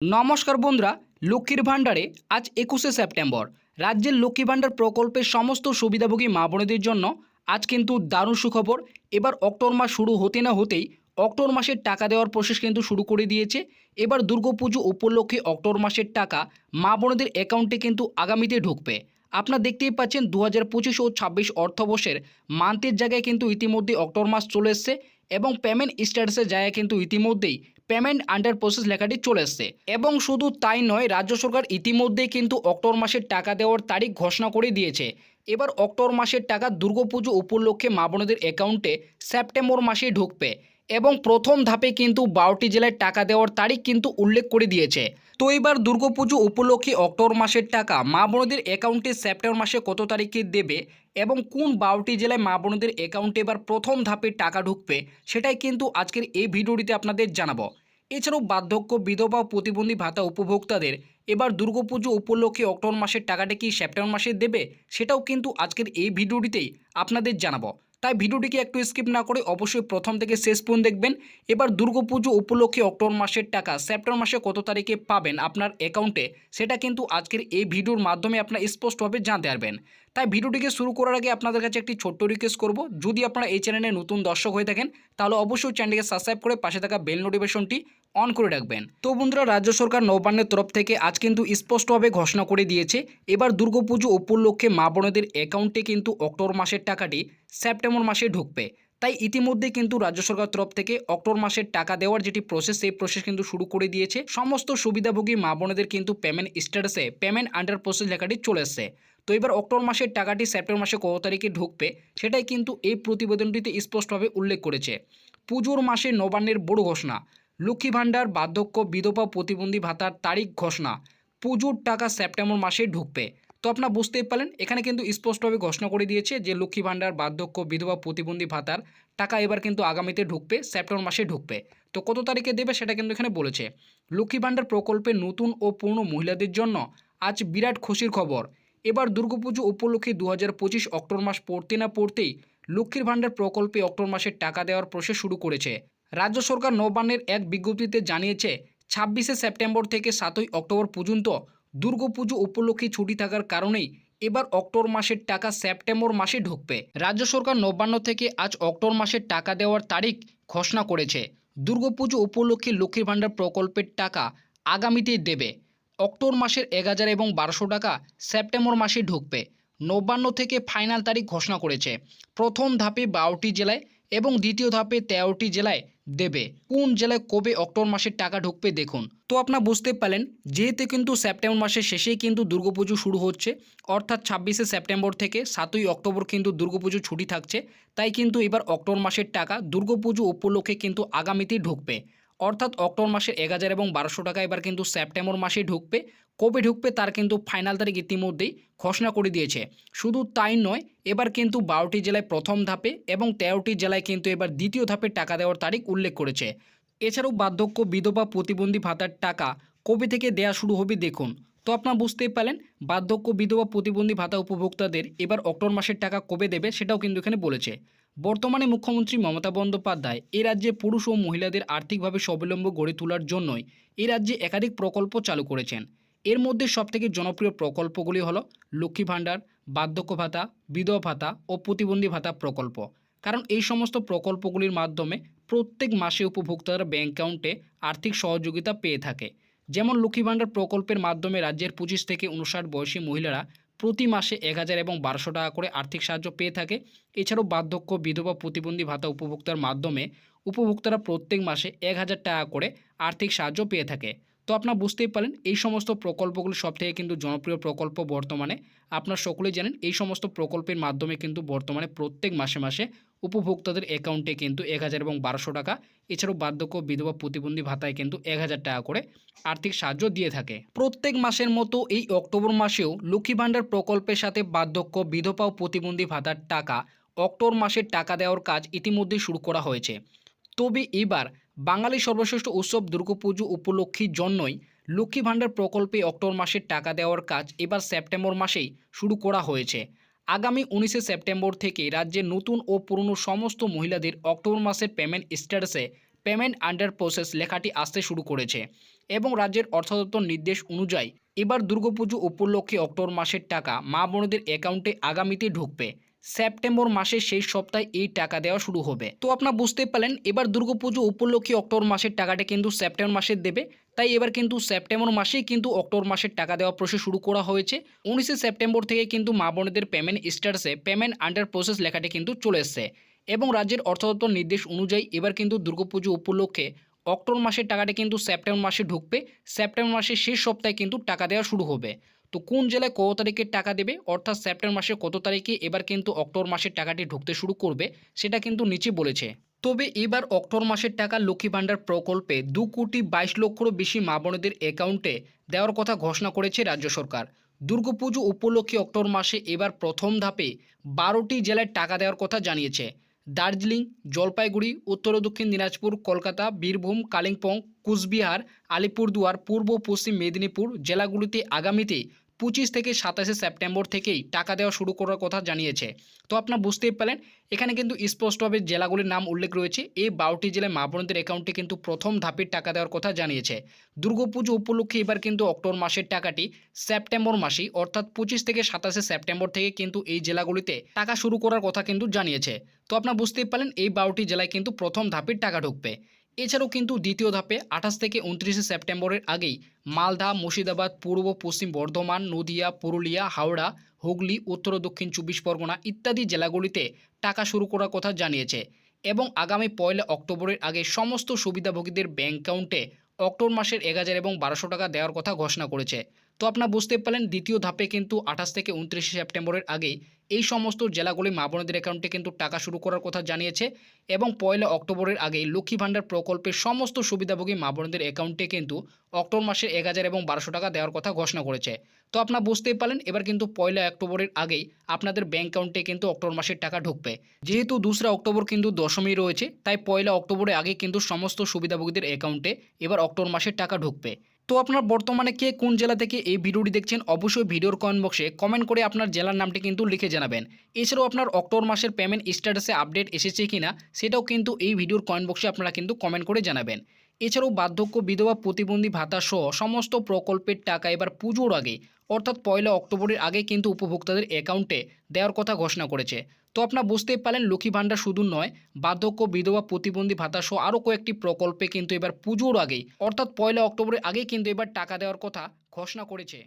নমস্কার বন্ধুরা, লক্ষ্মীর ভাণ্ডারে আজ একুশে সেপ্টেম্বর। রাজ্যের লক্ষ্মী ভাণ্ডার প্রকল্পের সমস্ত সুবিধাভোগী মা বোনেদের জন্য আজ কিন্তু দারুণ সুখবর। এবার অক্টোবর মাস শুরু হতে না হতেই অক্টোবর মাসের টাকা দেওয়ার প্রসেস কিন্তু শুরু করে দিয়েছে। এবার দুর্গাপুজো উপলক্ষে অক্টোবর মাসের টাকা মা বোনেদের অ্যাকাউন্টে কিন্তু আগামীতে ঢুকবে। আপনারা দেখতেই পাচ্ছেন দু হাজার পঁচিশ ও ছাব্বিশ অর্থবর্ষের মান্থের জায়গায় কিন্তু ইতিমধ্যে অক্টোবর মাস চলে এসছে। এবং পেমেন্ট স্ট্যাটাসের জায়গায় কিন্তু ইতিমধ্যেই পেমেন্ট আন্ডার প্রসেস লেখাটি চলে এসছে এবং শুধু তাই নয়, রাজ্য সরকার ইতিমধ্যেই কিন্তু অক্টোবর মাসের টাকা দেওয়ার তারিখ ঘোষণা করে দিয়েছে। এবার অক্টোবর মাসের টাকা দুর্গাপুজো উপলক্ষে মা বোনদের অ্যাকাউন্টে সেপ্টেম্বর মাসেই ঢুকবে। এবং প্রথম ধাপে কিন্তু বারোটি জেলায় টাকা দেওয়ার তারিখ কিন্তু উল্লেখ করে দিয়েছে। তো এবার দুর্গাপুজো উপলক্ষে অক্টোবর মাসের টাকা মা বোনদের অ্যাকাউন্টে সেপ্টেম্বর মাসে কত তারিখে দেবে এবং কোন বারোটি জেলায় মা বোনদের অ্যাকাউন্টে এবার প্রথম ধাপে টাকা ঢুকবে সেটাই কিন্তু আজকের এই ভিডিওটিতে আপনাদের জানাব। এছাড়াও বার্ধক্য, বিধবা, প্রতিবন্ধী ভাতা উপভোক্তাদের এবার দুর্গাপুজো উপলক্ষে অক্টোবর মাসের টাকাটা কি সেপ্টেম্বর মাসে দেবে সেটাও কিন্তু আজকের এই ভিডিওটিতেই আপনাদের জানাব। তাই ভিডিওটিকে একটু স্কিপ না করে অবশ্যই প্রথম থেকে শেষ পর্যন্ত দেখবেন। এবার দুর্গাপুজো উপলক্ষে অক্টোবর মাসের টাকা, সেপ্টেম্বর মাসে কত তারিখে পাবেন আপনার অ্যাকাউন্টে সেটা কিন্তু আজকের এই ভিডিওর মাধ্যমে আপনারা স্পষ্টভাবে জানতে পারবেন। তাই ভিডিওটিকে শুরু করার আগে আপনাদের কাছে একটি ছোট্ট রিকোয়েস্ট করব। যদি আপনারা এই চ্যানেলে নতুন দর্শক হয়ে থাকেন, তাহলে অবশ্যই চ্যানেলটিকে সাবস্ক্রাইব করে পাশে থাকা বেল নোটিফিকেশনটি অন করে রাখবেন। তো বন্ধুরা, রাজ্য সরকার নবান্নের তরফ থেকে আজ কিন্তু স্পষ্টভাবে ঘোষণা করে দিয়েছে, এবার দুর্গাপুজো উপলক্ষে মা বোনদের অ্যাকাউন্টে কিন্তু অক্টোবর মাসের টাকাটি সেপ্টেম্বর মাসে ঢুকবে। তাই ইতিমধ্যে কিন্তু রাজ্য সরকার তরফ থেকে অক্টোবর মাসের টাকা দেওয়ার যেটি প্রসেস সেই প্রসেস কিন্তু শুরু করে দিয়েছে। সমস্ত সুবিধাভোগী মা বোনেদের কিন্তু পেমেন্ট স্ট্যাটাসে পেমেন্ট আন্ডার প্রসেস লেখাটি চলে এসছে। তো এবার অক্টোবর মাসের টাকাটি সেপ্টেম্বর মাসে কত তারিখে ঢুকবে, সেটাই কিন্তু এই প্রতিবেদনটিতে স্পষ্টভাবে উল্লেখ করেছে। পুজোর মাসে নবান্নের বড় ঘোষণা লক্ষ্মী ভাণ্ডার, বার্ধক্য, বিধবা প্রতিবন্ধী ভাতার তারিখ ঘোষণা। পুজোর টাকা সেপ্টেম্বর মাসে ঢুকবে। তো আপনারা বুঝতেই পারলেন, এখানে কিন্তু স্পষ্টভাবে ঘোষণা করে দিয়েছে যে লক্ষ্মী ভাণ্ডার, বার্ধক্য, বিধবা প্রতিবন্ধী ভাতার টাকা এবার কিন্তু আগামীতে ঢুকবে, সেপ্টেম্বর মাসে ঢুকবে। তো কত তারিখে দেবে সেটা কিন্তু এখানে বলেছে। লক্ষ্মী ভাণ্ডার প্রকল্পে নতুন ও পূর্ণ মহিলাদের জন্য আজ বিরাট খুশির খবর। এবার দুর্গাপুজো উপলক্ষে দু হাজার পঁচিশ অক্টোবর মাস পড়তে না পড়তেই লক্ষ্মীর ভাণ্ডার প্রকল্পে অক্টোবর মাসের টাকা দেওয়ার প্রসেস শুরু করেছে। রাজ্য সরকার নবান্নের এক বিজ্ঞপ্তিতে জানিয়েছে, ছাব্বিশে সেপ্টেম্বর থেকে সাতই অক্টোবর পর্যন্ত দুর্গাপুজো উপলক্ষে ছুটি থাকার কারণেই এবার অক্টোবর মাসের টাকা সেপ্টেম্বর মাসে ঢুকবে। রাজ্য সরকার নবান্ন থেকে আজ অক্টোবর মাসের টাকা দেওয়ার তারিখ ঘোষণা করেছে। দুর্গাপুজো উপলক্ষে লক্ষ্মীর ভাণ্ডার প্রকল্পের টাকা আগামীতে দেবে। অক্টোবর মাসের এক হাজার এবং বারোশো টাকা সেপ্টেম্বর মাসে ঢুকবে। নবান্ন থেকে ফাইনাল তারিখ ঘোষণা করেছে। প্রথম ধাপে বারোটি জেলায় এবং দ্বিতীয় ধাপে তেরোটি জেলায় দেবে। কোন জেলায় কবে অক্টোবর মাসের টাকা ঢুকবে দেখুন। তো আপনারা বুঝতে পারলেন, যেহেতু কিন্তু সেপ্টেম্বর মাসের শেষেই কিন্তু দুর্গাপুজো শুরু হচ্ছে, অর্থাৎ ছাব্বিশে সেপ্টেম্বর থেকে সাতই অক্টোবর কিন্তু দুর্গাপুজো ছুটি থাকছে, তাই কিন্তু এবার অক্টোবর মাসের টাকা দুর্গাপুজো উপলক্ষে কিন্তু আগামীতেই ঢুকবে। অর্থাৎ অক্টোবর মাসের এক হাজার এবং বারোশো টাকা এবার কিন্তু সেপ্টেম্বর মাসে ঢুকবে। কবে ঢুকবে তার কিন্তু ফাইনাল তারিখ ইতিমধ্যেই ঘোষণা করে দিয়েছে। শুধু তাই নয়, এবার কিন্তু বারোটি জেলায় প্রথম ধাপে এবং তেরোটি জেলায় কিন্তু এবার দ্বিতীয় ধাপে টাকা দেওয়ার তারিখ উল্লেখ করেছে। এছাড়াও বার্ধক্য, বিধবা, প্রতিবন্ধী ভাতার টাকা কবে থেকে দেয়া শুরু হবে দেখুন। তো আপনারা বুঝতেই পারলেন, বার্ধক্য, বিধবা, প্রতিবন্ধী ভাতা উপভোক্তাদের এবার অক্টোবর মাসের টাকা কবে দেবে সেটাও কিন্তু এখানে বলেছে। বর্তমানে মুখ্যমন্ত্রী মমতা বন্দ্যোপাধ্যায় এ রাজ্যে পুরুষ ও মহিলাদের আর্থিকভাবে স্বাবলম্ব গড়ে তোলার জন্যই এ রাজ্যে একাধিক প্রকল্প চালু করেছেন। এর মধ্যে সবথেকে জনপ্রিয় প্রকল্পগুলি হলো লক্ষ্মী ভাণ্ডার, বার্ধক্য ভাতা, বিধবা ভাতা ও প্রতিবন্ধী ভাতা প্রকল্প। কারণ এই সমস্ত প্রকল্পগুলির মাধ্যমে প্রত্যেক মাসে উপভোক্তারা ব্যাঙ্ক অ্যাকাউন্টে আর্থিক সহযোগিতা পেয়ে থাকে। যেমন লক্ষ্মী ভাণ্ডার প্রকল্পের মাধ্যমে রাজ্যের পঁচিশ থেকে উনষাট বয়সী মহিলারা প্রতি মাসে এক হাজার এবং বারোশো টাকা করে আর্থিক সাহায্য পেয়ে থাকে। এছাড়াও বার্ধক্য, বিধবা, প্রতিবন্ধী ভাতা উপভোক্তার মাধ্যমে উপভোক্তারা প্রত্যেক মাসে এক হাজার টাকা করে আর্থিক সাহায্য পেয়ে থাকে। তো আপনারা বুঝতেই পারেন, এই সমস্ত প্রকল্পগুলো সব থেকে কিন্তু জনপ্রিয় প্রকল্প বর্তমানে। আপনারা সকলেই জানেন, এই সমস্ত প্রকল্পের মাধ্যমে কিন্তু বর্তমানে প্রত্যেক মাসে মাসে উপভোক্তাদের অ্যাকাউন্টে কিন্তু এক হাজার এবং বারোশো টাকা, এছাড়াও বার্ধক্য, বিধবা প্রতিবন্ধী ভাতায় কিন্তু এক হাজার টাকা করে আর্থিক সাহায্য দিয়ে থাকে। প্রত্যেক মাসের মতো এই অক্টোবর মাসেও লক্ষ্মী ভাণ্ডার প্রকল্পের সাথে বার্ধক্য, বিধবা ও প্রতিবন্ধী ভাতার টাকা, অক্টোবর মাসের টাকা দেওয়ার কাজ ইতিমধ্যেই শুরু করা হয়েছে। তবে এবার বাঙালি সর্বশ্রেষ্ঠ উৎসব দুর্গাপুজো উপলক্ষীর জন্যই লক্ষ্মী ভাণ্ডার প্রকল্পে অক্টোবর মাসের টাকা দেওয়ার কাজ এবার সেপ্টেম্বর মাসেই শুরু করা হয়েছে। আগামী উনিশে সেপ্টেম্বর থেকে রাজ্যের নতুন ও পুরনো সমস্ত মহিলাদের অক্টোবর মাসের পেমেন্ট স্ট্যাটাসে পেমেন্ট আন্ডার প্রসেস লেখাটি আসতে শুরু করেছে এবং রাজ্যের অর্থ দপ্তর নির্দেশ অনুযায়ী এবার দুর্গাপুজো উপলক্ষে অক্টোবর মাসের টাকা মা বোনদের অ্যাকাউন্টে আগামীতে ঢুকবে। সেপ্টেম্বর মাসের শেষ সপ্তাহে এই টাকা দেওয়া শুরু হবে। তো আপনারা বুঝতে পারলেন, এবার দুর্গাপুজো উপলক্ষে অক্টোবর মাসের টাকাটা কিন্তু সেপ্টেম্বর মাসে দেবে। তাই এবার কিন্তু সেপ্টেম্বর মাসেই কিন্তু অক্টোবর মাসের টাকা দেওয়া প্রসেস শুরু করা হয়েছে। উনিশে সেপ্টেম্বর থেকে কিন্তু মা বোনদের পেমেন্ট স্ট্যাটাসে পেমেন্ট আন্ডার প্রসেস লেখাটি কিন্তু চলে এসছে। এবং রাজ্যের অর্থ নির্দেশ অনুযায়ী এবার কিন্তু দুর্গাপুজো উপলক্ষে অক্টোবর মাসের টাকাটা কিন্তু সেপ্টেম্বর মাসে ঢুকবে। সেপ্টেম্বর মাসের শেষ সপ্তাহে কিন্তু টাকা দেওয়া শুরু হবে। তো কোন জেলায় কত তারিখে টাকা দেবে? অর্থাৎ সেপ্টেম্বর মাসের কত তারিখে এবার কিন্তু অক্টোবর মাসের টাকাটি ঢুকতে শুরু করবে, সেটা কিন্তু নিচে বলেছে। তবে এবার অক্টোবর মাসের টাকা লক্ষ্মী ভাণ্ডার প্রকল্পে দু কোটি বাইশ লক্ষরও বেশি মা বোনেদের অ্যাকাউন্টে দেওয়ার কথা ঘোষণা করেছে রাজ্য সরকার। দুর্গাপুজো উপলক্ষে অক্টোবর মাসে এবার প্রথম ধাপে বারোটি জেলায় টাকা দেওয়ার কথা জানিয়েছে। দার্জিলিং, জলপাইগুড়ি, উত্তর ও দক্ষিণ দিনাজপুর, কলকাতা, বীরভূম, কালিম্পং, কুচবিহার, আলিপুরদুয়ার, পূর্ব পশ্চিম মেদিনীপুর জেলাগুলিতে আগামীতে পঁচিশ থেকে সাতাশে সেপ্টেম্বর থেকেই টাকা দেওয়া শুরু করার কথা জানিয়েছে। তো আপনারা বুঝতেই পারলেন, এখানে কিন্তু স্পষ্টভাবে জেলাগুলির নাম উল্লেখ রয়েছে। এই বারোটি জেলায় মা বোনদের অ্যাকাউন্টে কিন্তু প্রথম ধাপের টাকা দেওয়ার কথা জানিয়েছে। দুর্গাপুজো উপলক্ষে এবার কিন্তু অক্টোবর মাসের টাকাটি সেপ্টেম্বর মাসেই, অর্থাৎ পঁচিশ থেকে সাতাশে সেপ্টেম্বর থেকে কিন্তু এই জেলাগুলিতে টাকা শুরু করার কথা কিন্তু জানিয়েছে। তো আপনার বুঝতেই পারলেন, এই বারোটি জেলায় কিন্তু প্রথম ধাপের টাকা ঢুকবে। এছাড়াও কিন্তু দ্বিতীয় ধাপে আঠাশ থেকে উনত্রিশে সেপ্টেম্বরের আগেই মালদা, মুর্শিদাবাদ, পূর্ব, পশ্চিম বর্ধমান, নদিয়া, পুরুলিয়া, হাওড়া, হুগলি, উত্তর দক্ষিণ চব্বিশ পরগনা ইত্যাদি জেলাগুলিতে টাকা শুরু করার কথা জানিয়েছে এবং আগামী পয়লা অক্টোবরের আগে সমস্ত সুবিধাভোগীদের ব্যাঙ্ক অ্যাকাউন্টে অক্টোবর মাসের এক হাজার এবং বারোশো টাকা দেওয়ার কথা ঘোষণা করেছে। তো আপনারা বুঝতে পারলেন, দ্বিতীয় ধাপে কিন্তু আঠাশ থেকে উনত্রিশে সেপ্টেম্বরের আগেই এই সমস্ত জেলাগুলি মা বোনদের অ্যাকাউন্টে কিন্তু টাকা শুরু করার কথা জানিয়েছে এবং পয়লা অক্টোবরের আগেই লক্ষ্মী ভাণ্ডার প্রকল্পের সমস্ত সুবিধাভোগী মা বোনদের অ্যাকাউন্টে কিন্তু অক্টোবর মাসের এক হাজার এবং বারোশো টাকা দেওয়ার কথা ঘোষণা করেছে। তো আপনারা বুঝতেই পারলেন, এবার কিন্তু পয়লা অক্টোবরের আগেই আপনাদের ব্যাঙ্ক অ্যাকাউন্টে কিন্তু অক্টোবর মাসের টাকা ঢুকবে। যেহেতু দোসরা অক্টোবর কিন্তু দশমী রয়েছে, তাই পয়লা অক্টোবরের আগে কিন্তু সমস্ত সুবিধাভোগীদের অ্যাকাউন্টে এবার অক্টোবর মাসের টাকা ঢুকবে। তো আপনার বর্তমানে কে কোন জেলা থেকে এই ভিডিওটি দেখছেন অবশ্যই ভিডিওর কমেন্ট বক্সে কমেন্ট করে আপনার জেলার নামটি কিন্তু লিখে জানাবেন। এছাড়াও আপনার অক্টোবর মাসের পেমেন্ট স্ট্যাটাসে আপডেট এসেছে কিনা সেটাও কিন্তু এই ভিডিওর কমেন্ট বক্সে আপনারা কিন্তু কমেন্ট করে জানাবেন। এছাড়াও বার্ধক্য বিধবা প্রতিবন্ধী ভাতা সহ সমস্ত প্রকল্পের টাকা এবার পুজোর আগে অর্থাৎ পয়লা অক্টোবরের আগে কিন্তু উপভোক্তাদের অ্যাকাউন্টে দেওয়ার কথা ঘোষণা করেছে। তো আপনার বুঝতেই পারেন লক্ষ্মী ভাণ্ডার শুধু নয়, বার্ধক্য, বিধবা, প্রতিবন্ধী ভাতাসহ আরও কয়েকটি প্রকল্পে কিন্তু এবার পুজোর আগেই, অর্থাৎ পয়লা অক্টোবরের আগেই কিন্তু এবার টাকা দেওয়ার কথা ঘোষণা করেছে।